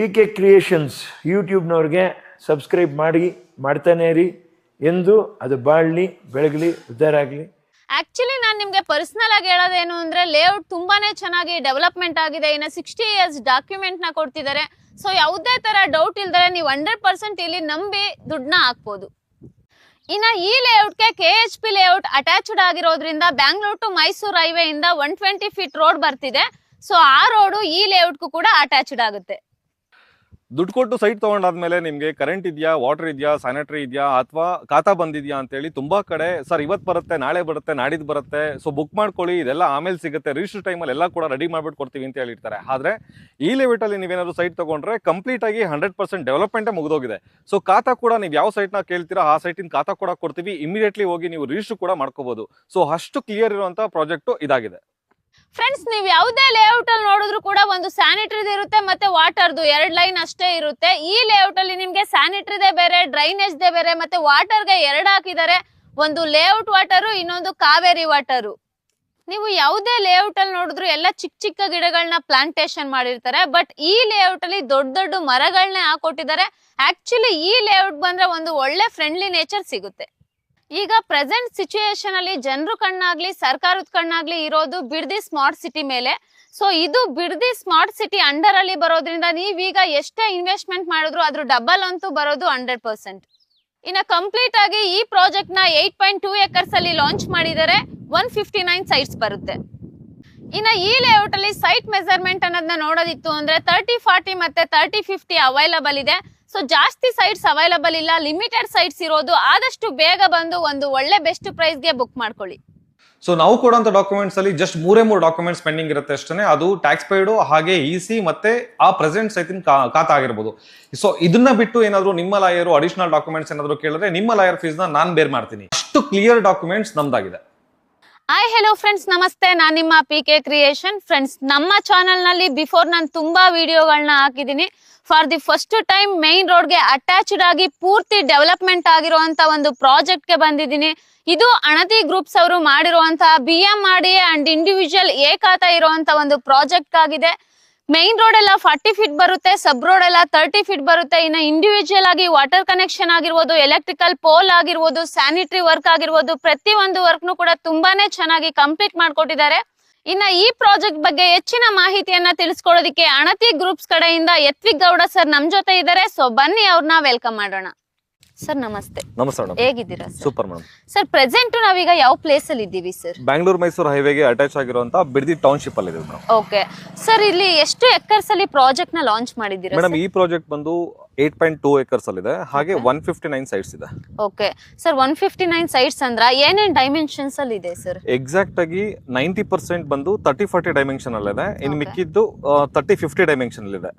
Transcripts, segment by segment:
P K creations ಯೂಟ್ಯೂಬ್ನವ್ರಿಗೆ subscribe ಮಾಡಿ, ಮಾಡ್ತಾನೆ ಇರಿ ಎಂದು ಅದು ಬಾಳಲಿ, ಬೆಳಗಲಿ ಉದ್ಧಾರ ಆಗಲಿ. ಆಕ್ಚುಲಿ ನಾನು ನಿಮಗೆ ಪರ್ಸನಲ್ ಆಗಿ ಹೇಳೋದೇನು ಅಂದ್ರೆ ಲೇಔಟ್ ತುಂಬಾನೇ ಚೆನ್ನಾಗಿ ಡೆವಲಪ್ಮೆಂಟ್ ಆಗಿದೆ. ಇನ್ನು ಸಿಕ್ಸ್ಟಿ ಇಯರ್ಸ್ ಡಾಕ್ಯುಮೆಂಟ್ ಕೊಡ್ತಿದ್ದಾರೆ ಸೊ ಯಾವುದೇ ತರ ಡೌಟ್ ಇಲ್ದರೆ ನೀವು ಹಂಡ್ರೆಡ್ ಪರ್ಸೆಂಟ್ ಇಲ್ಲಿ ನಂಬಿ ದುಡ್ಡನ್ನ ಹಾಕ್ಬೋದು. ಇನ್ನು ಈ ಲೇಔಟ್ಗೆ K H P layout attached ಆಗಿರೋದ್ರಿಂದ ಬ್ಯಾಂಗ್ಳೂರ್ ಟು ಮೈಸೂರು ಹೈವೇ ಇಂದ ಒನ್ ಟ್ವೆಂಟಿ ಫೀಟ್ ರೋಡ್ ಬರ್ತಿದೆ. ಸೊ ಆ ರೋಡು ಈ ಲೇಔಟ್ಗೂ ಕೂಡ ಅಟ್ಯಾಚ್ಡ್ ಆಗುತ್ತೆ. ದುಡ್ಡು ಕೊಟ್ಟು ಸೈಟ್ ತೊಗೊಂಡಾದ್ಮೇಲೆ ನಿಮಗೆ ಕರೆಂಟ್ ಇದೆಯಾ ವಾಟರ್ ಇದೆಯಾ ಸ್ಯಾನಿಟರಿ ಇದೆಯಾ ಅಥವಾ ಖಾತಾ ಬಂದಿದೆಯಾ ಅಂತೇಳಿ ತುಂಬ ಕಡೆ, ಸರ್ ಇವತ್ತು ಬರುತ್ತೆ, ನಾಳೆ ಬರುತ್ತೆ, ನಾಡಿದ್ದು ಬರುತ್ತೆ ಸೊ ಬುಕ್ ಮಾಡ್ಕೊಳ್ಳಿ, ಇದೆಲ್ಲ ಆಮೇಲೆ ಸಿಗುತ್ತೆ ರಿಜಿಸ್ಟರ್ ಟೈಮಲ್ಲಿ ಎಲ್ಲ ಕೂಡ ರೆಡಿ ಮಾಡ್ಬಿಟ್ಟು ಕೊಡ್ತೀವಿ ಅಂತ ಹೇಳಿರ್ತಾರೆ. ಆದರೆ ಈ ಲೆವೆಟಲ್ಲಿ ನೀವೇನಾದ್ರು ಸೈಟ್ ತಗೊಂಡ್ರೆ ಕಂಪ್ಲೀಟ್ ಆಗಿ ಹಂಡ್ರೆಡ್ ಪರ್ಸೆಂಟ್ ಡೆವಲಪ್ಮೆಂಟೇ ಮುಗಿದೋಗಿದೆ. ಸೊ ಖಾತಾ ಕೂಡ ನೀವು ಯಾವ ಸೈಟ್ನ ಕೇಳ್ತೀರಾ, ಆ ಸೈಟಿನ ಖಾತಾ ಕೂಡ ಕೊಡ್ತೀವಿ ಇಮಿಡಿಯೇಟ್ಲಿ ಹೋಗಿ ನೀವು ರಿಜಿಸ್ಟರ್ ಕೂಡ ಮಾಡ್ಕೋಬಹುದು ಸೊ ಅಷ್ಟು ಕ್ಲಿಯರ್ ಇರುವಂತ ಪ್ರಾಜೆಕ್ಟು ಇದಾಗಿದೆ. ಫ್ರೆಂಡ್ಸ್ ನೀವು ಯಾವುದೇ ಲೇಔಟ್ ಅಲ್ಲಿ ನೋಡಿದ್ರು ಕೂಡ ಒಂದು ಸ್ಯಾನಿಟರಿದು ಇರುತ್ತೆ ಮತ್ತೆ ವಾಟರ್ದು ಎರಡ್ ಲೈನ್ ಅಷ್ಟೇ ಇರುತ್ತೆ. ಈ ಲೇಔಟ್ ಅಲ್ಲಿ ನಿಮ್ಗೆ ಸ್ಯಾನಿಟರಿದೇ ಬೇರೆ ಡ್ರೈನೇಜ್ದೇ ಬೇರೆ ಮತ್ತೆ ವಾಟರ್ಗೆ ಎರಡು ಹಾಕಿದ್ದಾರೆ ಒಂದು ಲೇಔಟ್ ವಾಟರು ಇನ್ನೊಂದು ಕಾವೇರಿ ವಾಟರು ನೀವು ಯಾವುದೇ ಲೇಔಟ್ ಅಲ್ಲಿ ನೋಡಿದ್ರು ಎಲ್ಲ ಚಿಕ್ಕ ಚಿಕ್ಕ ಗಿಡಗಳನ್ನ ಪ್ಲಾಂಟೇಶನ್ ಮಾಡಿರ್ತಾರೆ. ಬಟ್ ಈ ಲೇಔಟ್ ಅಲ್ಲಿ ದೊಡ್ಡ ದೊಡ್ಡ ಮರಗಳನ್ನೇ ಹಾಕೊಟ್ಟಿದ್ದಾರೆ. ಆಕ್ಚುಲಿ ಈ ಲೇಔಟ್ ಬಂದ್ರೆ ಒಂದು ಒಳ್ಳೆ ಫ್ರೆಂಡ್ಲಿ ನೇಚರ್ ಸಿಗುತ್ತೆ. ಈಗ ಪ್ರೆಸೆಂಟ್ ಸಿಚುಯೇಷನ್ ಅಲ್ಲಿ ಜನರು ಕಣ್ಣಾಗ್ಲಿ, ಸರ್ಕಾರದ ಕಣ್ಣಾಗ್ಲಿ ಇರೋದು ಬಿಡ್ದಿ ಸ್ಮಾರ್ಟ್ ಸಿಟಿ ಮೇಲೆ. ಸೊ ಇದು ಬಿಡದಿ ಸ್ಮಾರ್ಟ್ ಸಿಟಿ ಅಂಡರ್ ಅಲ್ಲಿ ಬರೋದ್ರಿಂದ ನೀವೀಗ ಎಷ್ಟೇ ಇನ್ವೆಸ್ಟ್ಮೆಂಟ್ ಮಾಡಿದ್ರು ಅದ್ರ ಡಬಲ್ ಅಂತೂ ಬರೋದು ಹಂಡ್ರೆಡ್ ಪರ್ಸೆಂಟ್ ಇನ್ನ ಕಂಪ್ಲೀಟ್ ಆಗಿ ಈ ಪ್ರಾಜೆಕ್ಟ್ನ ಏಟ್ ಪಾಯಿಂಟ್ ಟೂ ಎಕರ್ಸ್ ಅಲ್ಲಿ ಲಾಂಚ್ ಮಾಡಿದರೆ ಒನ್ ಫಿಫ್ಟಿ ನೈನ್ ಸೈಟ್ಸ್ ಬರುತ್ತೆ. ಇನ್ನ ಈ ಲೇಔಟ್ ಅಲ್ಲಿ ಸೈಟ್ ಮೆಸರ್ಮೆಂಟ್ ಅನ್ನೋದನ್ನ ನೋಡೋದಿತ್ತು ಅಂದ್ರೆ ತರ್ಟಿ ಫಾರ್ಟಿ ಮತ್ತೆ ತರ್ಟಿ ಫಿಫ್ಟಿ ಅವೈಲಬಲ್ ಇದೆ. ಸೊ ಜಾಸ್ತಿ ಸೈಟ್ಸ್ ಅವೈಲಬಲ್ ಇಲ್ಲ ಲಿಮಿಟೆಡ್ ಸೈಟ್ಸ್ ಇರೋದು ಆದಷ್ಟು ಬೇಗ ಬಂದು ಒಂದು ಒಳ್ಳೆ ಬೆಸ್ಟ್ ಪ್ರೈಸ್ಗೆ ಬುಕ್ ಮಾಡ್ಕೊಳ್ಳಿ. ಸೊ ನಾವು ಕೊಡುವಂತ ಡಾಕ್ಯುಮೆಂಟ್ಸ್ ಅಲ್ಲಿ ಜಸ್ಟ್ ಮೂರೇ ಮೂರು ಡಾಕ್ಯುಮೆಂಟ್ಸ್ ಪೆಂಡಿಂಗ್ ಇರುತ್ತೆ ಅಷ್ಟೇ ಅದು ಟ್ಯಾಕ್ಸ್ ಪೇಯ್ಡು ಹಾಗೆ ಇ ಸಿ ಮತ್ತೆ ಆ ಪ್ರೆಸೆಂಟ್ ಸೈತಿನ ಖಾತಾ ಆಗಿರ್ಬೋದು ಸೊ ಇದನ್ನ ಬಿಟ್ಟು ಏನಾದ್ರು ನಿಮ್ಮ ಲಾಯರು ಅಡಿಷನಲ್ ಡಾಕ್ಯುಮೆಂಟ್ಸ್ ಏನಾದ್ರು ಕೇಳಿದ್ರೆ ನಿಮ್ಮ ಲಾಯರ್ ಫೀಸ್ ನಾನು ಬೇರ್ ಮಾಡ್ತೀನಿ. ಅಷ್ಟು ಕ್ಲಿಯರ್ ಡಾಕ್ಯುಮೆಂಟ್ಸ್ ನಮ್ದಾಗಿದೆ. ಹಾಯ್ ಹೆಲೋ ಫ್ರೆಂಡ್ಸ್ ನಮಸ್ತೆ ನಾನು ನಿಮ್ಮ ಪಿ ಕೆ ಕ್ರಿಯೇಷನ್ ಫ್ರೆಂಡ್ಸ್ ನಮ್ಮ ಚಾನಲ್ನಲ್ಲಿ ಬಿಫೋರ್ ನಾನು ತುಂಬಾ ವಿಡಿಯೋಗಳನ್ನ ಹಾಕಿದ್ದೀನಿ. For the first time main ರೋಡ್ಗೆ ಅಟ್ಯಾಚ್ಡ್ ಆಗಿ ಪೂರ್ತಿ ಡೆವಲಪ್ಮೆಂಟ್ ಆಗಿರುವಂತ ಒಂದು ಪ್ರಾಜೆಕ್ಟ್ಗೆ ಬಂದಿದ್ದೀನಿ. ಇದು ಅಣತಿ ಗ್ರೂಪ್ಸ್ ಅವರು ಮಾಡಿರುವಂತಹ ಬಿ ಎಂ ಮಾಡಿ ಅಂಡ್ ಇಂಡಿವಿಜುವಲ್ ಏಕಾತ ಇರುವಂಥ ಒಂದು ಪ್ರಾಜೆಕ್ಟ್ ಆಗಿದೆ. ಮೈನ್ ರೋಡ್ ಎಲ್ಲ ಫಾರ್ಟಿ ಫೀಟ್ ಬರುತ್ತೆ ಸಬ್ ರೋಡ್ ಎಲ್ಲ ತರ್ಟಿ ಫೀಟ್ ಬರುತ್ತೆ. ಇನ್ನು ಇಂಡಿವಿಜುವಲ್ ಆಗಿ ವಾಟರ್ ಕನೆಕ್ಷನ್ ಆಗಿರ್ಬೋದು ಎಲೆಕ್ಟ್ರಿಕಲ್ ಪೋಲ್ ಆಗಿರ್ಬೋದು ಸ್ಯಾನಿಟರಿ ವರ್ಕ್ ಆಗಿರ್ಬೋದು ಪ್ರತಿ ಒಂದು ವರ್ಕ್ನು ಕೂಡ ತುಂಬಾನೇ ಚೆನ್ನಾಗಿ ಕಂಪ್ಲೀಟ್ ಮಾಡ್ಕೊಟ್ಟಿದ್ದಾರೆ. ಇನ್ನ ಈ ಪ್ರಾಜೆಕ್ಟ್ ಬಗ್ಗೆ ಹೆಚ್ಚಿನ ಮಾಹಿತಿಯನ್ನ ತಿಳಿಸ್ಕೊಡೋದಕ್ಕೆ ಅಣತಿ ಗ್ರೂಪ್ಸ್ ಕಡೆಯಿಂದ ಯತ್ವಿಕ್ ಗೌಡ ಸರ್ ನಮ್ ಜೊತೆ ಇದ್ದಾರೆ. ಸೊ ಬನ್ನಿ ಅವ್ರನ್ನ ವೆಲ್ಕಮ್ ಮಾಡೋಣ. ಸರ್ ನಮಸ್ತೆ. ನಮಸ್ತೆ ಮೇಡಮ್. ಹೇಗಿದ್ದೀರಾ sir super madam. Sir present ನಾವೀಗ ಯಾವ ಪ್ಲೇಸ್ ಅಲ್ಲಿ ಇದ್ದೀವಿ ಸರ್ ಬ್ಯಾಂಗ್ಳೂರ್ ಮೈಸೂರು ಹೈವೇಗೆ ಅಟ್ಯಾಚ್ ಆಗಿರುವಂತ ಬಿಡದಿ ಟೌನ್ಶಿಪ್ ಅಲ್ಲಿ ಇದೆ ಮೇಡಮ್. ಓಕೆ ಸರ್ ಇಲ್ಲಿ ಎಷ್ಟು ಎಕರ್ಸ್ ಅಲ್ಲಿ ಪ್ರಾಜೆಕ್ಟ್ನ ಲಾಂಚ್ ಮಾಡಿದ್ದೀರಾ ಮೇಡಮ್ ಈ ಪ್ರಾಜೆಕ್ಟ್ ಬಂದು ಏಟ್ ಪಾಯಿಂಟ್ ಟೂ ಏಕರ್ಸ್ ಅಲ್ಲಿ ಇದೆ. ಹಾಗೆ. ಒನ್ ಫಿಫ್ಟಿ ನೈನ್ ಸೈಟ್ಸ್ ಇದೆ. Okay sir one fifty nine sites ಅಂದ್ರ ಏನೇನ್ ಡೈಮೆನ್ಷನ್ಸ್ ಅಲ್ಲಿ ಇದೆ ಸರ್ ಎಕ್ಸಾಕ್ಟ್ ಆಗಿ ನೈಂಟಿ ಪರ್ಸೆಂಟ್ ಬಂದು ತರ್ಟಿ ಫಾರ್ಟಿ ಡೈಮೆನ್ಷನ್ ಅಲ್ಲಿ ಇದೆ. ಇನ್ನು. ಮಿಕ್ಕಿದ್ದು ತರ್ಟಿ ಫಿಫ್ಟಿ ಡೈಮೆನ್ಷನ್ ಅಲ್ಲಿ ಇದೆ.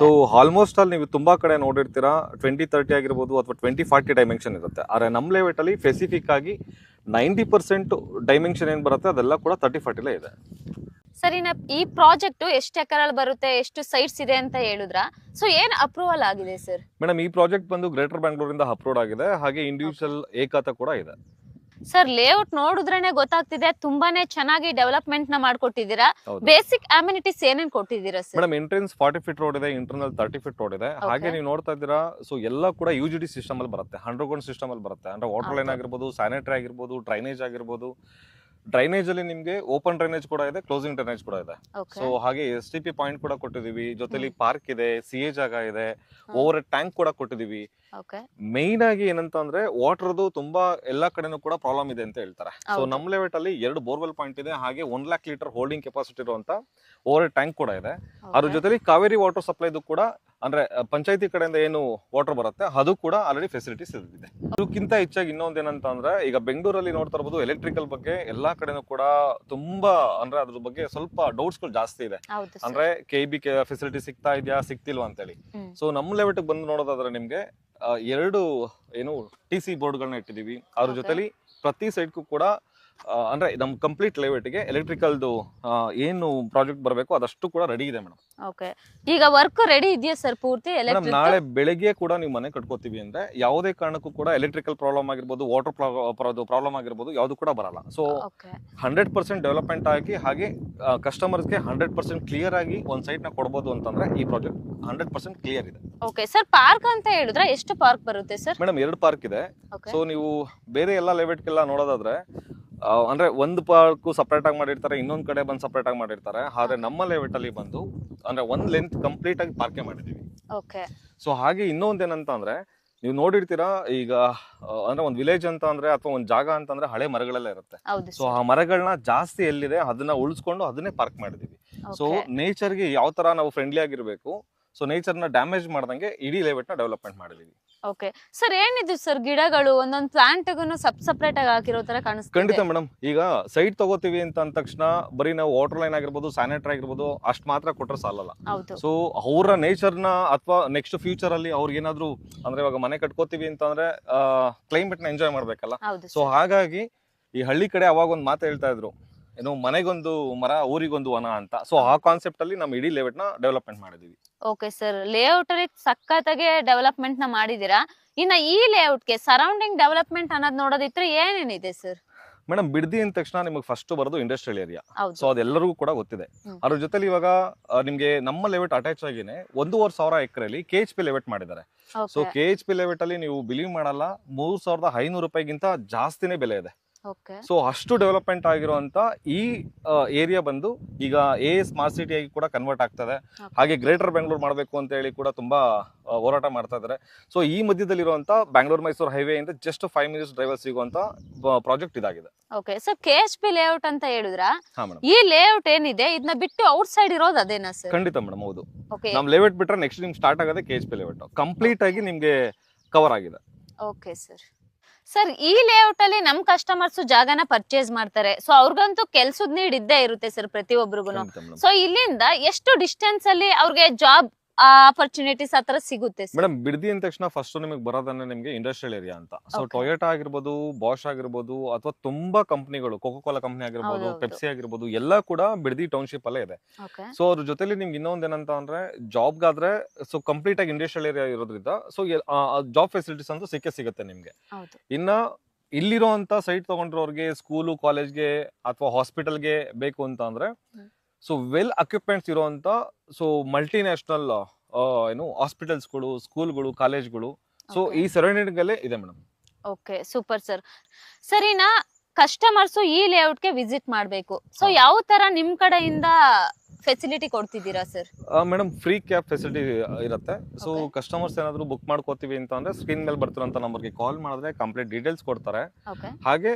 ಸೊ ಆಲ್ಮೋಸ್ಟ್ ಅಲ್ಲಿ ನೀವು ತುಂಬಾ ಕಡೆ ನೋಡಿರ್ತೀರಾ ಟ್ವೆಂಟಿ ತರ್ಟಿ ಆಗಿರ್ಬೋದು ಅಥವಾ ಟ್ವೆಂಟಿ ಫಾರ್ಟಿ ಡೈಮೆನ್ಷನ್ ಇರುತ್ತೆ. ಆದರೆ ನಮ್ಮ ಲೇಔಟಲ್ಲಿ ಅಲ್ಲಿ ಸ್ಪೆಸಿಫಿಕ್ ಆಗಿ ನೈಂಟಿ ಪರ್ಸೆಂಟ್ ಡೈಮೆನ್ಷನ್ ಏನು ಬರುತ್ತೆ ಅದೆಲ್ಲ ಕೂಡ ತರ್ಟಿ ಫಾರ್ಟಿಲೇ ಇದೆ. ಸರಿ ನಾ ಈ ಪ್ರಾಜೆಕ್ಟ್ ಎಷ್ಟು ಎಕರಲ್ಲಿ ಬರುತ್ತೆ ಎಷ್ಟು ಸೈಟ್ಸ್ ಇದೆ ಅಂತ ಹೇಳಿದ್ರ? ಸೊ ಏನ್ ಅಪ್ರೂವಲ್ ಆಗಿದೆ ಸರ್ ಮೇಡಮ್ ಈ ಪ್ರಾಜೆಕ್ಟ್ ಬಂದು ಗ್ರೇಟರ್ ಬ್ಯಾಂಗ್ಳೂರಿಂದ ಅಪ್ರೂವ್ ಆಗಿದೆ ಹಾಗೆ ಇಂಡಿವಿಜುವಲ್ ಏಕಾತ ಕೂಡ ಇದೆ. ಸರ್ ಲೇಔಟ್ ನೋಡಿದ್ರೇನೆ ಗೊತ್ತಾಗ್ತಿದೆ. ತುಂಬಾನೇ ಚೆನ್ನಾಗಿ ಡೆವಲಪ್ಮೆಂಟ್ನ ಮಾಡ್ಕೊಟ್ಟಿದ್ದೀರಾ. ಬೇಸಿಕ್ ಅಮ್ಯುನಿಟೀಸ್ ಏನೇನ್ ಕೊಟ್ಟಿದ್ದೀರಾ sir madam entrance forty feet road ಇದೆ ಇಂಟರ್ನಲ್ ತರ್ಟಿ ಫೀಟ್ ರೋಡ್ ಇದೆ. ಹಾಗೆ. ನೀವು ನೋಡ್ತಾ ಇದ್ದೀರಾ ಸೊ ಎಲ್ಲ ಕೂಡ ಯು ಜಿ ಡಿ ಸಿಸ್ಟಮ್ ಅಲ್ಲಿ ಬರುತ್ತೆ. ಹಂಡ್ರೆಡ್ ಗ್ರೌಂಡ್ ಸಿಸ್ಟಮ್ ಅಲ್ಲಿ ಬರುತ್ತೆ. ಅಂದ್ರೆ ವಾಟರ್ ಲೈನ್. ಆಗಿರ್ಬೋದು ಸ್ಯಾನಿಟರಿ ಆಗಿರ್ಬೋದು ಡ್ರೈನೇಜ್ ಆಗಿರ್ಬೋದು. ಡ್ರೈನೇಜ್ ಅಲ್ಲಿ ನಿಮ್ಗೆ ಓಪನ್ ಡ್ರೈನೇಜ್ ಕೂಡ ಇದೆ ಕ್ಲೋಸಿಂಗ್ ಡ್ರೈನೇಜ್ ಕೂಡ ಇದೆ. ಸೊ ಹಾಗೆ ಎಸ್ ಟಿ ಪಿ ಪಾಯಿಂಟ್ ಕೂಡ ಕೊಟ್ಟಿದೀವಿ ಜೊತೆಲಿ ಪಾರ್ಕ್ ಇದೆ ಸಿ ಎ ಜಾಗ ಇದೆ ಓವರ್ ಟ್ಯಾಂಕ್ ಕೂಡ ಕೊಟ್ಟಿದೀವಿ ಮೈನ್ ಆಗಿ ಏನಂತ ಅಂದ್ರೆ ವಾಟರ್ದು ತುಂಬಾ ಎಲ್ಲಾ ಕಡೆನೂ ಕೂಡ ಪ್ರಾಬ್ಲಮ್ ಇದೆ ಅಂತ ಹೇಳ್ತಾರೆ. ಸೊ. ನಮ್ ಲೆವೆಟ್ ಅಲ್ಲಿ ಎರಡು ಬೋರ್ವೆಲ್ ಪಾಯಿಂಟ್ ಇದೆ ಹಾಗೆ one lakh litre holding capacity ಇರುವಂತ ಓವರ್ ಟ್ಯಾಂಕ್ ಕೂಡ ಇದೆ. ಅದ್ರ ಜೊತೆಲಿ ಕಾವೇರಿ ವಾಟರ್ ಸಪ್ಲೈದು ಕೂಡ ಅಂದ್ರೆ ಪಂಚಾಯತಿ ಕಡೆಯಿಂದ ಏನು ವಾಟರ್ ಬರುತ್ತೆ ಅದು ಕೂಡ ಆಲ್ರೆಡಿ ಫೆಸಿಲಿಟೀಸ್ ಇದೆ ಅದಕ್ಕಿಂತ ಹೆಚ್ಚಾಗಿ ಇನ್ನೊಂದ್ ಏನಂತ ಅಂದ್ರೆ ಈಗ ಬೆಂಗಳೂರಲ್ಲಿ ನೋಡ್ತಾ ಇರಬಹುದು ಎಲೆಕ್ಟ್ರಿಕಲ್ ಬಗ್ಗೆ ಎಲ್ಲಾ ಕಡೆನೂ ಕೂಡ ತುಂಬಾ ಅಂದ್ರೆ ಅದ್ರ ಬಗ್ಗೆ ಸ್ವಲ್ಪ ಡೌಟ್ಸ್ಗಳು ಜಾಸ್ತಿ ಇದೆ. ಅಂದ್ರೆ ಕೆ ಬಿ ಫೆಸಿಲಿಟಿ ಸಿಗ್ತಾ ಇದೆಯಾ ಸಿಗ್ತಿಲ್ವಾ ಅಂತೇಳಿ. ಸೊ ನಮ್ಮ ಲೆವೆಟ್ ಬಂದು ನೋಡೋದಾದ್ರೆ ನಿಮ್ಗೆ ಎರಡು ಏನು ಟಿ ಸಿ ಬೋರ್ಡ್ಗಳನ್ನ ಇಟ್ಟಿದ್ದೀವಿ. ಅದ್ರ ಜೊತೆಲಿ ಪ್ರತಿ ಸೈಡ್ಗೂ ಕೂಡ ಅಂದ್ರೆ ನಮ್ ಕಂಪ್ಲೀಟ್ಗೆ ಎಲೆಕ್ಟ್ರಿಕಲ್ದು ಏನು ಪ್ರಾಜೆಕ್ಟ್ ಬರಬೇಕು ಅದಷ್ಟು ಕೂಡ ರೆಡಿ ಇದೆ ಮೇಡಮ್ ಓಕೆ ಈಗ ವರ್ಕ್ ರೆಡಿ ಇದೆಯಾ ಸರ್ ಪೂರ್ತಿ? ಮೇಡಮ್ ನಾಳೆ ಬೆಳಿಗ್ಗೆ ಕೂಡ ನೀವು ಮನೆ ಕಟ್ಕೋತೀವಿ ಅಂದ್ರೆ ಯಾವುದೇ ಕಾರಣಕ್ಕೂ ಕೂಡ ಎಲೆಕ್ಟ್ರಿಕಲ್ ಪ್ರಾಬ್ಲಮ್ ಆಗಿರ್ಬೋದು ವಾಟರ್ ಪ್ರಾಬ್ಲಮ್ ಆಗಿರ್ಬೋದು ಯಾವುದು ಕೂಡ ಬರಲ್ಲ. ಸೊ ಹಂಡ್ರೆಡ್ ಪರ್ಸೆಂಟ್ ಡೆವಲಪ್ಮೆಂಟ್ ಆಗಿ ಹಾಗೆ ಕಸ್ಟಮರ್ಸ್ಗೆ ಹಂಡ್ರೆಡ್ ಪರ್ಸೆಂಟ್ ಕ್ಲಿಯರ್ ಆಗಿ ಒಂದ್ ಸೈಟ್ನ ಕೊಡ್ಬೋದು ಅಂತಂದ್ರೆ ಈ ಪ್ರಾಜೆಕ್ಟ್ ಹಂಡ್ರೆಡ್ ಪರ್ಸೆಂಟ್ ಕ್ಲಿಯರ್ ಇದೆ. ಓಕೆ ಸರ್ ಪಾರ್ಕ್ ಅಂತ ಹೇಳಿದ್ರೆ ಎಷ್ಟು ಪಾರ್ಕ್ ಬರುತ್ತೆ ಸರ್ ಮೇಡಮ್ ಎರಡು ಪಾರ್ಕ್ ಇದೆ. ಸೊ ನೀವು ಬೇರೆ ಎಲ್ಲ ಲೆವೆಟ್ಗೆಲ್ಲ ನೋಡೋದಾದ್ರೆ ಅಂದ್ರೆ ಒಂದು ಪಾರ್ಕು ಸಪ್ರೇಟ್ ಆಗಿ ಮಾಡಿರ್ತಾರೆ ಇನ್ನೊಂದ್ ಕಡೆ ಬಂದು ಸಪ್ರೇಟ್ ಆಗಿ ಮಾಡಿರ್ತಾರೆ. ಆದ್ರೆ ನಮ್ಮ ಲೆವೆಟ್ ಅಲ್ಲಿ ಬಂದು ಅಂದ್ರೆ ಒಂದ್ ಲೆಂತ್ ಕಂಪ್ಲೀಟ್ ಆಗಿ ಪಾರ್ಕೆ ಮಾಡಿದೀವಿ. ಓಕೆ. ಸೊ ಹಾಗೆ ಇನ್ನೊಂದ್ ಏನಂತ ಅಂದ್ರೆ ನೀವು ನೋಡಿರ್ತೀರಾ ಈಗ ಅಂದ್ರೆ ಒಂದ್ ವಿಲೇಜ್ ಅಂತ ಅಂದ್ರೆ ಅಥವಾ ಒಂದ್ ಜಾಗ ಅಂತ ಅಂದ್ರೆ ಹಳೆ ಮರಗಳೆಲ್ಲ ಇರುತ್ತೆ. ಸೊ ಆ ಮರಗಳನ್ನ ಜಾಸ್ತಿ ಎಲ್ಲಿದೆ ಅದನ್ನ ಉಳಿಸ್ಕೊಂಡು ಅದನ್ನೇ ಪಾರ್ಕ್ ಮಾಡಿದೀವಿ. ಸೊ ನೇಚರ್ಗೆ ಯಾವ ತರ ನಾವು ಫ್ರೆಂಡ್ಲಿ ಆಗಿರ್ಬೇಕು ಸೊ ನೇಚರ್ನ ಡ್ಯಾಮೇಜ್ ಮಾಡ್ದಂಗೆ ಇಡೀ ಲೆವೆಟ್ನ ಡೆವಲಪ್ಮೆಂಟ್ ಮಾಡಿದೀವಿ. ಓಕೆ ಸರ್ ಏನಿದು ಸರ್ ಗಿಡಗಳು? ಒಂದೊಂದು ಪ್ಲಾಂಟ್ಗೂ ಸಪ್ ಸಪ್ರೇಟ್ ಆಗಿ ಹಾಕಿರೋ ತರ ಖಂಡಿತ ಕಾಣಿಸ್ತಿದೆ ಮೇಡಮ್ ಈಗ ಸೈಟ್ ತಗೋತೀವಿ ಅಂತ ಅಂದ ತಕ್ಷಣ ಬರೀ ನಾವು ವಾಟರ್ ಲೈನ್ ಆಗಿರ್ಬೋದು ಸ್ಯಾನಿಟರಿ ಆಗಿರ್ಬೋದು ಅಷ್ಟ್ ಮಾತ್ರ ಕೊಟ್ಟರೆ ಸಾಲಲ್ಲ. ಹೌದು. ಸೊ ಅವರ ನೇಚರ್ನ ಅಥವಾ ನೆಕ್ಸ್ಟ್ ಫ್ಯೂಚರ್ ಅಲ್ಲಿ ಅವ್ರಿಗೆ ಏನಾದ್ರು ಅಂದ್ರೆ ಇವಾಗ ಮನೆ ಕಟ್ಕೋತೀವಿ ಅಂತಂದ್ರೆ ಕ್ಲೈಮೇಟ್ನ ಎಂಜಾಯ್ ಮಾಡ್ಬೇಕಲ್ಲ. ಹೌದು ಸೊ ಹಾಗಾಗಿ ಈ ಹಳ್ಳಿ ಕಡೆ ಅವಾಗ ಒಂದು ಮಾತು ಹೇಳ್ತಾ ಇದ್ರು. ಏನು ಮನೆಗೊಂದು ಮರ ಊರಿಗೊಂದು ವನ ಅಂತ. ಸೊ ಆ ಕಾನ್ಸೆಪ್ಟ್ ಅಲ್ಲಿ ನಮ್ಮ ಇಡೀ ಲೆವೆಟ್ನ ಡೆವಲಪ್ಮೆಂಟ್ ಮಾಡಿದೀವಿ. ಓಕೆ ಸರ್ ಲೇಔಟ್ ಅಲ್ಲಿ ಸಖತ್ತಾಗೆ ಡೆವಲಪ್ಮೆಂಟ್ನ ಮಾಡಿದೀರಾ ಇನ್ನ ಈ ಲೇಔಟ್ಗೆ ಸರೌಂಡಿಂಗ್ ಡೆವಲಪ್ಮೆಂಟ್ ಅನ್ನೋದು ನೋಡೋದಿದ್ರೆ ಏನೇನಿದೆ ಸರ್ ಮೇಡಮ್ ಬಿಡದಿ ಅಂದ ತಕ್ಷಣ ನಿಮಗೆ ಫಸ್ಟ್ ಬರೋದು ಇಂಡಸ್ಟ್ರಿಯಲ್ ಏರಿಯಾ ಸೊ ಅದೆಲ್ಲರಿಗೂ ಕೂಡ ಗೊತ್ತಿದೆ. ಅದ್ರ ಜೊತೆಲಿ ಇವಾಗ ನಿಮಗೆ ನಮ್ಮ ಲೆವೆಟ್ ಅಟ್ಯಾಚ್ ಆಗಿನೇ ಒಂದೂವರೆ ಸಾವಿರ ಎಕರೆಲಿ ಕೆ ಎಚ್ ಪಿ ಲೆವೆಟ್ ಮಾಡಿದ್ದಾರೆ. So K H P layout ಅಲ್ಲಿ ನೀವು ಬಿಲೀವ್ ಮಾಡಲ್ಲ ಮೂರ್ ಸಾವಿರದ ಐನೂರು ರೂಪಾಯಿಗಿಂತ ಜಾಸ್ತಿನೇ ಬೆಲೆ ಇದೆ. ಸೊ ಅಷ್ಟು ಡೆವಲಪ್ಮೆಂಟ್ ಆಗಿರುವಂತ ಈ ಏರಿಯಾ ಬಂದು ಈಗ ಎ ಸ್ಮಾರ್ಟ್ ಸಿಟಿ ಆಗಿ ಕೂಡ ಕನ್ವರ್ಟ್ ಆಗ್ತದೆ. ಹಾಗೆ ಗ್ರೇಟರ್ ಬೆಂಗಳೂರು ಮಾಡಬೇಕು ಅಂತ ಹೇಳಿ ಕೂಡ ತುಂಬಾ ಹೋರಾಟ ಮಾಡ್ತಾ ಇದ್ದಾರೆ ಸೊ ಈ ಮಧ್ಯದಲ್ಲಿರುವಂತ ಬ್ಯಾಂಗ್ಳೂರ್ ಮೈಸೂರು ಹೈವೇ ಇಂದ ಜಸ್ಟ್ ಫೈವ್ ಮಿನಿಟ್ಸ್ ಡ್ರೈವರ್ ಸಿಗುವಂತ ಪ್ರಾಜೆಕ್ಟ್ ಇದಾಗಿದೆ. Okay. So K H P layout ಅಂತ ಹೇಳಿದ್ರ? ಈ ಲೇಔಟ್ ಏನಿದೆ? ಇದನ್ನ ಬಿಟ್ಟು ಔಟ್ ಸೈಡ್ ಇರೋದು ಅದೇನಾ ಸರ್ ಖಂಡಿತ ಮೇಡಮ್ ಹೌದು. ನಮ್ ಲೇಔಟ್ ಬಿಟ್ರೆ ನೆಕ್ಸ್ಟ್ ನಿಮ್ಗೆ ಸ್ಟಾರ್ಟ್ ಆಗೋದೇ K H P layout complete ಆಗಿ ನಿಮ್ಗೆ ಕವರ್ ಆಗಿದೆ. ಓಕೆ ಸರ್ ಸರ್ ಈ ಲೇಔಟ್ ಅಲ್ಲಿ ನಮ್ ಕಸ್ಟಮರ್ಸ್ ಜಾಗನ ಪರ್ಚೇಸ್ ಮಾಡ್ತಾರೆ. ಸೊ ಅವ್ರಿಗಂತೂ ಕೆಲ್ಸದ ನೀಡ್ ಇದ್ದೇ ಇರುತ್ತೆ ಸರ್ ಪ್ರತಿಯೊಬ್ಬರಿಗೂ ಸೊ ಇಲ್ಲಿಂದ ಎಷ್ಟು ಡಿಸ್ಟೆನ್ಸ್ ಅಲ್ಲಿ ಅವ್ರಿಗೆ ಜಾಬ್ ಆಪರ್ಚುನಿಟೀಸ್ ಹತ್ರ ಸಿಗುತ್ತೆ ಮೇಡಮ್ ಬಿಡದಿ ಅಂದ ತಕ್ಷಣ ಫಸ್ಟ್ ನಿಮಗೆ ಬರೋದನ್ನ ನಿಮಗೆ ಇಂಡಸ್ಟ್ರಿಯಲ್ ಏರಿಯಾ ಅಂತ ಸೊ Okay. ಟೊಯೋಟಾ ಆಗಿರ್ಬೋದು ಬಾಷ್ ಆಗಿರ್ಬೋದು ಅಥವಾ ತುಂಬಾ ಕಂಪ್ನಿಗಳು ಕೋಕೋ ಕೋಲಾ ಕಂಪ್ನಿ ಆಗಿರ್ಬೋದು ಹೌದೌದು. ಪೆಪ್ಸಿ ಆಗಿರ್ಬೋದು ಎಲ್ಲ ಕೂಡ ಬಿಡದಿ ಟೌನ್ಶಿಪ್ ಅಲ್ಲೇ ಇದೆ ಸೊ ಅದ್ರ ಜೊತೆಲಿ ನಿಮ್ಗೆ ಇನ್ನೊಂದ್ ಏನಂತ ಅಂದ್ರೆ ಜಾಬ್ಗಾದ್ರೆ ಸೊ ಕಂಪ್ಲೀಟ್ ಆಗಿ ಇಂಡಸ್ಟ್ರಿಯಲ್ ಏರಿಯಾ ಇರೋದ್ರಿಂದ ಸೊ ಜಾಬ್ ಫೆಸಿಲಿಟೀಸ್ ಅಂತೂ ಸಿಕ್ಕೇ ಸಿಗುತ್ತೆ ನಿಮ್ಗೆ ಹೌದು ಇನ್ನ ಇಲ್ಲಿರೋಂತ ಸೈಟ್ ತಗೊಂಡ್ರವ್ರಿಗೆ ಸ್ಕೂಲು ಕಾಲೇಜ್ಗೆ ಅಥವಾ ಹಾಸ್ಪಿಟಲ್ಗೆ ಬೇಕು ಅಂತ ಅಂದ್ರೆ ಹ್ಮ್. ಸೊ ವೆಲ್ ಅಕ್ಯುಪ್ಮೆಂಟ್ಸ್ ಇರುವಂಥ ಸೊ ಮಲ್ಟಿನ್ಯಾಷನಲ್ ಏನು ಹಾಸ್ಪಿಟಲ್ಸ್ಗಳು ಸ್ಕೂಲ್ಗಳು ಕಾಲೇಜ್ಗಳು. ಸೊ ಈ ಸರೌಂಡಿಂಗ್ ಅಲ್ಲೇ ಇದೆ ಮೇಡಮ್. Okay super sir. ಸರಿನಾ ಕಸ್ಟಮರ್ಸ್ ಈ ಲೇಔಟ್ಗೆ ವಿಸಿಟ್ ಮಾಡಬೇಕು. ಸೊ. ಯಾವ ತರ ನಿಮ್ ಕಡೆಯಿಂದ facility ಕೊಡ್ತಿದ್ದೀರಾ sir madam free cab facility ಇರುತ್ತೆ. ಸೊ ಕಸ್ಟಮರ್ಸ್ ಏನಾದರೂ ಬುಕ್ ಮಾಡ್ಕೋತೀವಿ ಅಂತ ಅಂದ್ರೆ ಸ್ಕ್ರೀನ್ ಮೇಲೆ ಬರ್ತಿರೋಂಥ ನಂಬರ್ಗೆ ಕಾಲ್ ಮಾಡಿದ್ರೆ ಕಂಪ್ಲೀಟ್ ಡೀಟೇಲ್ಸ್ ಕೊಡ್ತಾರೆ. ಓಕೆ ಹಾಗೆ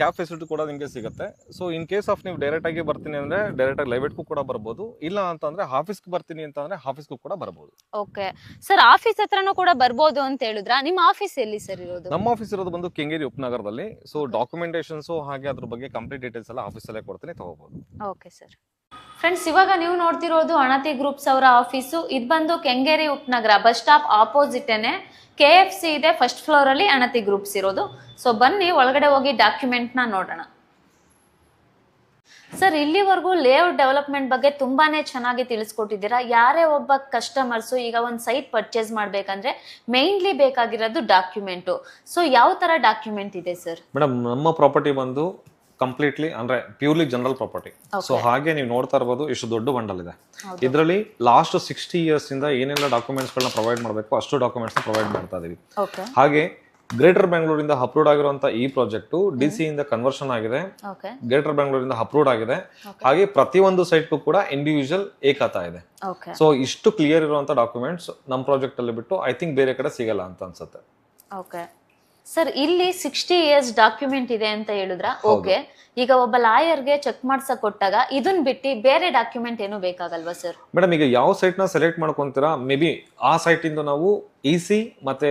ಕ್ಯಾಬ್ ಫೆಸಿಲಿಟಿ ಕೂಡ ನಿಮಗೆ ಸಿಗುತ್ತೆ. ಸೊ ಇನ್ ಕೇಸ್ ಆಫ್ ನೀವು ಡೈರೆಕ್ಟ್ ಆಗಿ ಬರ್ತೀನಿ ಅಂದ್ರೆ ಡೈರೆಕ್ಟ್ ಆಗಿ ಲೈವೇಟ್ಗೂ ಕೂಡ ಬರ್ಬೋದು. ಇಲ್ಲ ಅಂತಂದ್ರೆ ಆಫೀಸ್ಗೆ ಬರ್ತೀನಿ ಅಂತಂದ್ರೆ ಆಫೀಸ್ಗೂ ಕೂಡ ಬರ್ಬೋದು. ಓಕೆ ಸರ್ ಆಫೀಸ್ ಹತ್ರನೂ ಕೂಡ ಬರ್ಬೋದು ಅಂತ ಹೇಳಿದ್ರ? ನಿಮ್ಮ ಆಫೀಸ್ ಎಲ್ಲಿ ಸರ್ ಇರೋದು? ನಮ್ಮ ಆಫೀಸ್ ಇರೋದು ಬಂದು ಕೆಂಗೇರಿ ಉಪನಗರದಲ್ಲಿ. ಸೊ ಡಾಕ್ಯುಮೆಂಟೇಷನ್ಸು ಹಾಗೆ ಅದ್ರ ಬಗ್ಗೆ ಕಂಪ್ಲೀಟ್ ಡೀಟೇಲ್ಸ್ ಎಲ್ಲ ಆಫೀಸಲ್ಲೇ ಕೊಡ್ತೀನಿ ತಗೋಬಹುದು ಓಕೆ ಸರ್ ಫ್ರೆಂಡ್ಸ್ ಇವಾಗ ನೀವು ನೋಡ್ತಿರೋದು ಅಣತಿ ಗ್ರೂಪ್ಸ್ ಅವರ ಆಫೀಸು ಇದು ಬಂದು ಕೆಂಗೇರಿ ಉಪನಗರ ಬಸ್ ಸ್ಟಾಪ್ ಆಪೋಸಿಟೇನೆ ಕೆ ಎಫ್ ಸಿ ಇದೆ ಫಸ್ಟ್ ಫ್ಲೋರ್ ಅಲ್ಲಿ ಅಣತಿ ಗ್ರೂಪ್ಸ್ ಇರೋದು. ಸೊ ಬನ್ನಿ, ಒಳಗಡೆ ಹೋಗಿ ಡಾಕ್ಯುಮೆಂಟ್ನ ನೋಡೋಣ. ಸರ್ ಇಲ್ಲಿವರೆಗೂ ಲೇಔಟ್ ಡೆವಲಪ್ಮೆಂಟ್ ಬಗ್ಗೆ ತುಂಬಾನೇ ಚೆನ್ನಾಗಿ ತಿಳಿಸ್ಕೊಟ್ಟಿದ್ದೀರಾ? ಯಾರೇ ಒಬ್ಬ ಕಸ್ಟಮರ್ಸು ಈಗ ಒಂದು ಸೈಟ್ ಪರ್ಚೇಸ್ ಮಾಡ್ಬೇಕಂದ್ರೆ ಮೇನ್ಲಿ ಬೇಕಾಗಿರೋದು ಡಾಕ್ಯುಮೆಂಟು ಸೊ ಯಾವ ತರ ಡಾಕ್ಯುಮೆಂಟ್ ಇದೆ ಸರ್ ಮೇಡಮ್ ನಮ್ಮ ಪ್ರಾಪರ್ಟಿ ಬಂದು ಕಂಪ್ಲೀಟ್ಲಿ ಅಂದ್ರೆ ಪ್ಯೂರ್ಲಿ ಜನರಲ್ ಪ್ರಾಪರ್ಟಿ ಸೊ ಹಾಗೆ ನೀವು ನೋಡ್ತಾ ಇರ್ಬೋದು ಇಷ್ಟು ದೊಡ್ಡ ಬಂಡಲ್ ಇದೆ. ಇದರಲ್ಲಿ ಲಾಸ್ಟ್ ಸಿಕ್ಸ್ಟಿ ಇಯರ್ಸ್ ಇಂದ ಏನೆಲ್ಲ ಡಾಕ್ಯುಮೆಂಟ್ಸ್ ಗಳನ್ನ ಪ್ರೊವೈಡ್ ಮಾಡಬೇಕು ಅಷ್ಟು ಡಾಕ್ಯುಮೆಂಟ್ಸ್ ಪ್ರೊವೈಡ್ ಮಾಡ್ತಾ ಇದೀವಿ. ಹಾಗೆ ಗ್ರೇಟರ್ ಬೆಂಗಳೂರಿಂದ ಅಪ್ರೂವ್ಡ್ ಆಗಿರುವಂತ ಈ ಪ್ರಾಜೆಕ್ಟ್ ಡಿ ಸಿ ಇಂದ ಕನ್ವರ್ಷನ್ ಆಗಿದೆ. ಗ್ರೇಟರ್ ಬೆಂಗಳೂರಿಂದ ಅಪ್ರೂವ್ಡ್ ಆಗಿದೆ. ಹಾಗೆ ಪ್ರತಿಯೊಂದು ಸೈಟ್ಗೂ ಕೂಡ ಇಂಡಿವಿಜುವಲ್ ಏಕತಾ ಇದೆ. ಸೊ ಇಷ್ಟು ಕ್ಲಿಯರ್ ಇರುವಂತ ಡಾಕ್ಯುಮೆಂಟ್ಸ್ ನಮ್ಮ ಪ್ರಾಜೆಕ್ಟ್ ಅಲ್ಲಿ ಬಿಟ್ಟು ಐ ಥಿಂಕ್ ಬೇರೆ ಕಡೆ ಸಿಗಲ್ಲ ಅಂತ ಅನ್ಸುತ್ತೆ. ಓಕೆ ಸರ್ ಇಲ್ಲಿ ಸಿಕ್ಸ್ಟಿ ಇಯರ್ಸ್ ಡಾಕ್ಯುಮೆಂಟ್ ಇದೆ ಅಂತ ಹೇಳಿದ್ರ? ಓಕೆ. ಈಗ ಒಬ್ಬ ಲಾಯರ್ಗೆ ಚೆಕ್ ಮಾಡ್ಸ ಕೊಟ್ಟಾಗ ಇದನ್ ಬಿಟ್ಟು ಬೇರೆ ಡಾಕ್ಯುಮೆಂಟ್ ಏನು ಬೇಕಾಗಲ್ವಾ ಸರ್? ಮೇಡಮ್ ಈಗ ಯಾವ ಸೈಟ್ನ ಸೆಲೆಕ್ಟ್ ಮಾಡ್ಕೊಂತೀರಾ? ಮೇ ಬಿ ಆ ಸೈಟ್ ಇಂದ ನಾವು ಇ ಸಿ ಮತ್ತೆ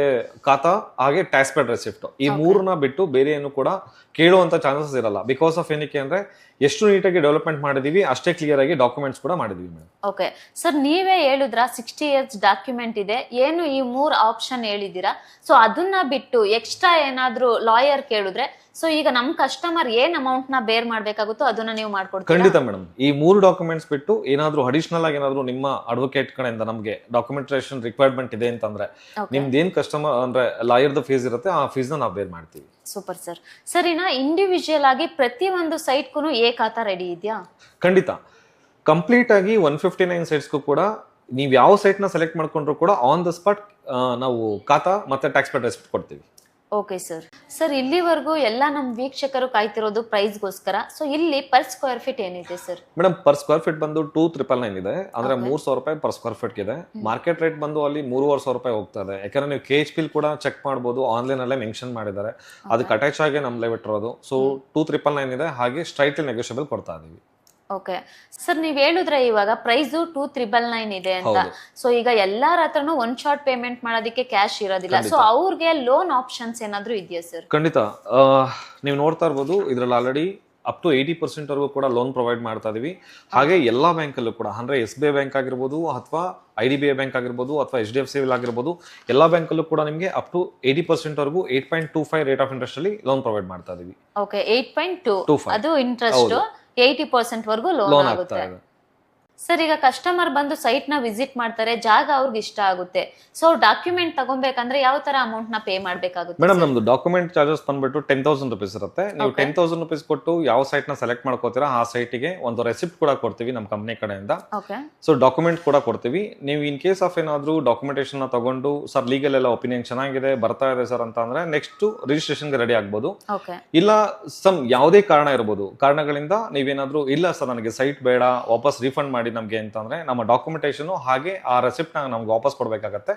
ಖಾತಾ ಹಾಗೆ ಟ್ಯಾಕ್ಸ್ ಪೇಡ್ ರೆಸಿಪ್ಟ್ ಈ. ಮೂರನ್ನ ಬಿಟ್ಟು ಬೇರೆ ಏನು ಕೂಡ ಕೇಳುವಂತ ಚಾನ್ಸಸ್ ಇರಲ್ಲ. ಬಿಕಾಸ್ ಆಫ್ ಏನಕ್ಕೆ ಅಂದ್ರೆ ಎಷ್ಟು ನೀಟಾಗಿ ಡೆವಲಪ್ಮೆಂಟ್ ಮಾಡಿದೀವಿ ಅಷ್ಟೇ ಕ್ಲಿಯರ್ ಆಗಿ ಡಾಕ್ಯುಮೆಂಟ್ಸ್ ಕೂಡ ಮಾಡಿದೀವಿ ಮೇಡಮ್. ಓಕೆ ಸರ್ ನೀವೇ ಹೇಳಿದ್ರ ಸಿಕ್ಸ್ಟಿ ಇಯರ್ಸ್ ಡಾಕ್ಯುಮೆಂಟ್ ಇದೆ ಏನು ಈ ಮೂರ್ ಆಪ್ಷನ್ ಹೇಳಿದೀರಾ ಸೊ ಅದನ್ನ ಬಿಟ್ಟು ಎಕ್ಸ್ಟ್ರಾ ಏನಾದ್ರೂ ಲಾಯರ್ ಕೇಳಿದ್ರೆ ಸೊ ಈಗ ನಮ್ ಕಸ್ಟಮರ್ ಏನ್ ಅಮೌಂಟ್ನ ಬೇರ್ ಮಾಡಬೇಕಾಗುತ್ತೋ ಅದನ್ನ ನೀವು ಮಾಡ್ಕೊಡ್ತೀರಾ? ಖಂಡಿತ ಮೇಡಮ್ ಈ ಮೂರು ಡಾಕ್ಯುಮೆಂಟ್ಸ್ ಬಿಟ್ಟು ಏನಾದ್ರೂ ಅಡಿಷನಲ್ ಆಗಿ ಏನಾದ್ರು ನಿಮ್ಮ ಅಡ್ವೊಕೇಟ್ ಕಡೆಯಿಂದ ನಮಗೆ ಡಾಕ್ಯುಮೆಂಟೇಷನ್ ರಿಕ್ವೈರ್ಮೆಂಟ್ ಇದೆ ಅಂತಂದ್ರೆ ನಿಮ್ದು ಏನ್ ಕಸ್ಟಮರ್ ಅಂದ್ರೆ ಲಾಯರ್ದ ಫೀಸ್ ಇರುತ್ತೆ ಆ ಫೀಸ್ನ ನಾವು ಬೇರ್ ಮಾಡ್ತೀವಿ. ಸೂಪರ್ ಸರ್ ಸರ್ ಇನ್ನ ಇಂಡಿವಿಜುವಲ್ ಆಗಿ ಪ್ರತಿ ಒಂದು ಸೈಟ್ಗೂ ಏ ಖಾತಾ ರೆಡಿ ಇದೆಯಾ? ಖಂಡಿತ. ಕಂಪ್ಲೀಟ್ ಆಗಿ ಒನ್ ಫಿಫ್ಟಿ ನೈನ್ ಸೈಟ್ಸ್ಗೂ ಕೂಡ ನೀವು ಯಾವ ಸೈಟ್ನ ನ ಸೆಲೆಕ್ಟ್ ಮಾಡ್ಕೊಂಡ್ರು ಕೂಡ ಆನ್ ದ ಸ್ಪಾಟ್ ನಾವು ಖಾತಾ ಮತ್ತೆ ಟ್ಯಾಕ್ಸ್ ಪೇಡ್ ರೆಸಿಪ್ಟ್ ಕೊಡ್ತೀವಿ. ಓಕೆ ಸರ್ ಸರ್ ಇಲ್ಲಿವರೆಗೂ ಎಲ್ಲ ನಮ್ಮ ವೀಕ್ಷಕರು ಕಾಯ್ತಿರೋದು ಪ್ರೈಸ್ಗೋಸ್ಕರ ಸೊ ಇಲ್ಲಿ ಪರ್ ಸ್ಕ್ವೇರ್ ಫೀಟ್ ಏನಿದೆ sir madam per square feet ಬಂದು ಟೂ ತ್ರಿಪಲ್ ನೈನ್ ಇದೆ. ಅಂದ್ರೆ. ಮೂರ್ ಸಾವಿರ ರೂಪಾಯಿ ಪರ್ ಸ್ಕ್ವೇರ್ ಫೀಟ್ ಇದೆ ಮಾರ್ಕೆಟ್ ರೇಟ್ ಬಂದು ಅಲ್ಲಿ ಮೂರುವರೆ ಸಾವಿರ ರೂಪಾಯಿ ಹೋಗ್ತಾ ಇದೆ. ಯಾಕಂದ್ರೆ ನೀವು ಕೆ ಎಚ್ ಪಿಲ್ ಕೂಡ ಚೆಕ್ ಮಾಡಬಹುದು ಆನ್ಲೈನ್ ಅಲ್ಲೇ ಮೆನ್ಷನ್ ಮಾಡಿದ್ದಾರೆ. ಅದಕ್ಕೆ ಅಟ್ಯಾಚ್ ಆಗಿ ನಮ್ಮಲ್ಲೇ ಲೈವ್ ಇಟ್ಟಿರೋದು ಸೊ ಟೂ ತ್ರಿಪಲ್ ನೈನ್ ಇದೆ. ಹಾಗೆ ಸ್ಟ್ರೈಟ್ಲಿ ನೆಗೋಷಿಯಬಲ್ ಕೊಡ್ತಾ ಇದೀವಿ. ಓಕೆ ಸರ್ ನೀವ್ ಹೇಳಿದ್ರೆ ಇವಾಗ ಪ್ರೈಸು ಟೂ ತ್ರಿಬಲ್ ನೈನ್ ಇದೆ ಅಂತ. ಸೊ ಈಗ ಎಲ್ಲಾರ ಹತ್ರನು ಒನ್ ಶಾರ್ಟ್ ಪೇಮೆಂಟ್ ಮಾಡೋದಕ್ಕೆ ಕ್ಯಾಶ್ ಇರೋದಿಲ್ಲ. ಸೊ. ಅವ್ರಿಗೆ ಲೋನ್ ಆಪ್ಷನ್ಸ್ ಏನಾದ್ರು ಇದೆಯಾ ಸರ್ ಖಂಡಿತ. ನೀವು ನೋಡ್ತಾ ಇರ್ಬೋದು ಇದ್ರಲ್ಲಿ already up to eighty percent ವರೆಗೂ ಕೂಡ ಲೋನ್ ಪ್ರೊವೈಡ್ ಮಾಡ್ತಾ ಇದೀವಿ. ಹಾಗೆ ಎಲ್ಲಾ ಬ್ಯಾಂಕಲ್ಲೂ ಕೂಡ ಅಂದ್ರೆ ಎಸ್ ಬಿ ಐ ಬ್ಯಾಂಕ್ ಆಗಿರ್ಬೋದು ಅಥವಾ I D B I bank ಆಗಿರ್ಬೋದು ಅಥವಾ ಎಚ್ ಡಿ ಎಫ್ ಸಿ ಆಗಿರ್ಬೋದು ಎಲ್ಲಾ ಬ್ಯಾಂಕಲ್ಲೂ ಕೂಡ ನಿಮಗೆ ಅಪ್ ಟು ಏಯ್ಟಿ ಪರ್ಸೆಂಟ್ ವರೆಗೂ eight point two five rate of interest ಅಲ್ಲಿ ಲೋನ್ ಪ್ರೊವೈಡ್ ಮಾಡ್ತಾ ಇದೀವಿ. Okay eight point two 2.5. ಅದು ಇಂಟ್ರೆಸ್ಟ್. ಏಯ್ಟಿ ಪರ್ಸೆಂಟ್ ವರ್ಗೂ ಲೋನ್ ಆಗುತ್ತೆ. ಸರ್ ಈಗ ಕಸ್ಟಮರ್ ಬಂದು ಸೈಟ್ನ ವಿಸಿಟ್ ಮಾಡ್ತಾರೆ ಜಾಗ ಅವ್ರಿಗೆ ಇಷ್ಟ ಆಗುತ್ತೆ. ಸೊ ಡಾಕ್ಯುಮೆಂಟ್ ತಗೊಬೇಕಂದ್ರೆ ಯಾವ ತರ ಅಮೌಂಟ್ನ ಪೇ ಮಾಡಬೇಕಾಗುತ್ತೆ ಮೇಡಮ್ ನಮ್ದು ಡಾಕ್ಯುಮೆಂಟ್ ಚಾರ್ಜಸ್ ಬಂದ್ಬಿಟ್ಟು ಟೆನ್ ತೌಸಂಡ್ ರುಪೀಸ್ ಇರುತ್ತೆ. ನೀವು. ಟೆನ್ ತೌಸಂಡ್ ರುಪೀಸ್ ಕೊಟ್ಟು ಯಾವ ಸೈಟ್ನ ಸೆಲೆಕ್ಟ್ ಮಾಡ್ಕೋತೀರಾ ಆ ಸೈಟ್ಗೆ ಒಂದು ರೆಸಿಪ್ಟ್ ಕೂಡ ಕೊಡ್ತೀವಿ ನಮ್ಮ ಕಂಪನಿ ಕಡೆಯಿಂದ. ಓಕೆ ಸೊ ಡಾಕ್ಯುಮೆಂಟ್ ಕೂಡ ಕೊಡ್ತೀವಿ. ನೀವು ಇನ್ ಕೇಸ್ ಆಫ್ ಏನಾದ್ರು ಡಾಕ್ಯುಮೆಂಟೇಶನ್ನ ತಗೊಂಡು ಸರ್ ಲೀಗಲ್ ಎಲ್ಲ ಒಪಿನಿಯನ್ ಚೆನ್ನಾಗಿದೆ ಬರ್ತಾ ಇದೆ ಸರ್ ಅಂತ ಅಂದ್ರೆ ನೆಕ್ಸ್ಟ್ ರಿಜಿಸ್ಟ್ರೇಷನ್ಗೆ ರೆಡಿ ಆಗ್ಬೋದು. ಇಲ್ಲ ಸಮ್ ಯಾವುದೇ ಕಾರಣ ಇರ್ಬೋದು. ಕಾರಣಗಳಿಂದ ನೀವೇನಾದ್ರೂ ಇಲ್ಲ ಸರ್ ನನಗೆ ಸೈಟ್ ಬೇಡ ವಾಪಸ್ ರೀಫಂಡ್ ಮಾಡಿ ನಮಗೆ ಅಂತಂದ್ರೆ ನಮ್ಮ ಡಾಕ್ಯುಮೆಂಟೇಶನ್ ಹಾಗೆ ಆ ರೆಸಿಪ್ಟ್ನ ನಮ್ಗೆ ವಾಪಸ್ ಕೊಡ್ಬೇಕಾಗತ್ತೆ.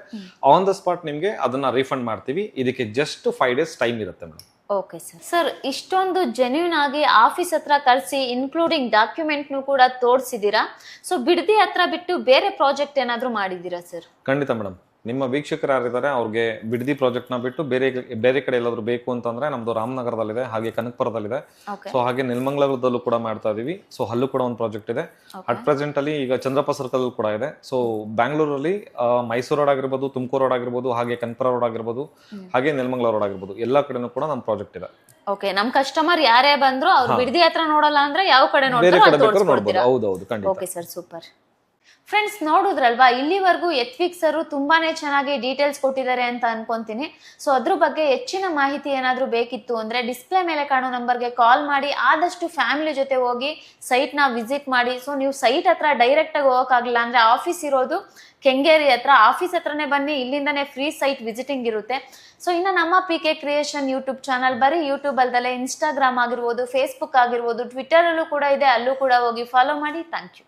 ಆನ್ ದ ಸ್ಪಾಟ್ ನಿಮ್ಗೆ ಅದನ್ನ ರೀಫಂಡ್ ಮಾಡ್ತೀವಿ. ಇದಕ್ಕೆ ಜಸ್ಟ್ ಫೈವ್ ಡೇಸ್ ಟೈಮ್ ಇರುತ್ತೆ ಮೇಡಮ್ ಓಕೆ ಸರ್ ಸರ್ ಇಷ್ಟೊಂದು ಜೆನ್ಯೂನ್ ಆಗಿ ಆಫೀಸ್ ಹತ್ರ ಕರೆಸಿ ಇನ್ಕ್ಲೂಡಿಂಗ್ ಡಾಕ್ಯುಮೆಂಟ್ನು ಕೂಡ ತೋರಿಸಿದ್ದೀರಾ ಸೊ ಬಿಡದಿ ಹತ್ರ ಬಿಟ್ಟು ಬೇರೆ ಪ್ರಾಜೆಕ್ಟ್ ಏನಾದರೂ ಮಾಡಿದ್ದೀರಾ ಸರ್ ಖಂಡಿತ ಮೇಡಮ್ ನಿಮ್ಮ ವೀಕ್ಷಕರು ಯಾರಿದ್ದಾರೆ ಅವ್ರಿಗೆ ಬಿಡದಿ ಪ್ರಾಜೆಕ್ಟ್ನ ಬಿಟ್ಟು ಬೇರೆ ಬೇರೆ ಕಡೆ ಎಲ್ಲಾದರೂ ಬೇಕು ಅಂತಂದ್ರೆ ನಮ್ದು ರಾಮನಗರದಲ್ಲಿದೆ ಹಾಗೆ ಕನಕಪುರದಲ್ಲಿದೆ. ಸೊ ಹಾಗೆ ನೆಲಮಂಗಲದಲ್ಲೂ ಕೂಡ ಮಾಡ್ತಾ ಇದೀವಿ. ಸೊ ಅಲ್ಲೂ ಕೂಡ ಒಂದು ಪ್ರಾಜೆಕ್ಟ್ ಇದೆ. ಅಟ್ ಪ್ರೆಸೆಂಟ್ ಅಲ್ಲಿ ಈಗ ಚಂದ್ರಪ್ಪ ಸರ್ಕಲ್ ಕೂಡ ಇದೆ. ಸೊ ಬ್ಯಾಂಗ್ಳೂರಲ್ಲಿ ಮೈಸೂರು ರೋಡ್ ಆಗಿರ್ಬೋದು ತುಮಕೂರು ರೋಡ್ ಆಗಿರ್ಬೋದು ಹಾಗೆ ಕನಕಪುರ ರೋಡ್ ಆಗಿರ್ಬೋದು ಹಾಗೆ ನೆಲಮಂಗಲ ರೋಡ್ ಆಗಿರ್ಬೋದು. ಎಲ್ಲಾ ಕಡೆನೂ ಕೂಡ ನಮ್ಮ ಪ್ರಾಜೆಕ್ಟ್ ಇದೆ. ಓಕೆ ನಮ್ ಕಸ್ಟಮರ್ ಯಾರೇ ಬಂದ್ರು ಅವ್ರು. ಬಿಡದಿ ಹತ್ರ ನೋಡಲ್ಲ ಅಂದ್ರೆ ಯಾವ ಕಡೆ ನೋಡ್ತಾರೋ ಹೌದೌದು ಖಂಡಿತ. ಓಕೆ ಸರ್ ಸೂಪರ್ ಫ್ರೆಂಡ್ಸ್ ನೋಡಿದ್ರಲ್ವಾ? ಇಲ್ಲಿವರೆಗೂ ಎತ್ವಿಕ್ಸರು ತುಂಬಾನೇ ಚೆನ್ನಾಗಿ ಡೀಟೇಲ್ಸ್ ಕೊಟ್ಟಿದ್ದಾರೆ ಅಂತ ಅನ್ಕೊಂತೀನಿ. ಸೊ ಅದ್ರ ಬಗ್ಗೆ ಹೆಚ್ಚಿನ ಮಾಹಿತಿ ಏನಾದರೂ ಬೇಕಿತ್ತು ಅಂದರೆ ಡಿಸ್ಪ್ಲೇ ಮೇಲೆ ಕಾಣೋ ನಂಬರ್ಗೆ ಕಾಲ್ ಮಾಡಿ, ಆದಷ್ಟು ಫ್ಯಾಮಿಲಿ ಜೊತೆ ಹೋಗಿ ಸೈಟ್ನ ವಿಸಿಟ್ ಮಾಡಿ. ಸೊ ನೀವು ಸೈಟ್ ಹತ್ರ ಡೈರೆಕ್ಟಾಗಿ ಹೋಗೋಕ್ಕಾಗಲ್ಲ ಅಂದರೆ ಆಫೀಸ್ ಇರೋದು ಕೆಂಗೇರಿ ಹತ್ರ. ಆಫೀಸ್ ಹತ್ರನೇ ಬನ್ನಿ, ಇಲ್ಲಿಂದನೇ ಫ್ರೀ ಸೈಟ್ ವಿಸಿಟಿಂಗ್ ಇರುತ್ತೆ. ಸೊ ಇನ್ನು ನಮ್ಮ P K creation YouTube channel ಬರೀ ಯೂಟ್ಯೂಬ್ ಅಲ್ದಲ್ಲೇ ಇನ್ಸ್ಟಾಗ್ರಾಮ್ ಆಗಿರ್ಬೋದು ಫೇಸ್ಬುಕ್ ಆಗಿರ್ಬೋದು ಟ್ವಿಟರಲ್ಲೂ ಕೂಡ ಇದೆ. ಅಲ್ಲೂ ಕೂಡ ಹೋಗಿ ಫಾಲೋ ಮಾಡಿ. Thank you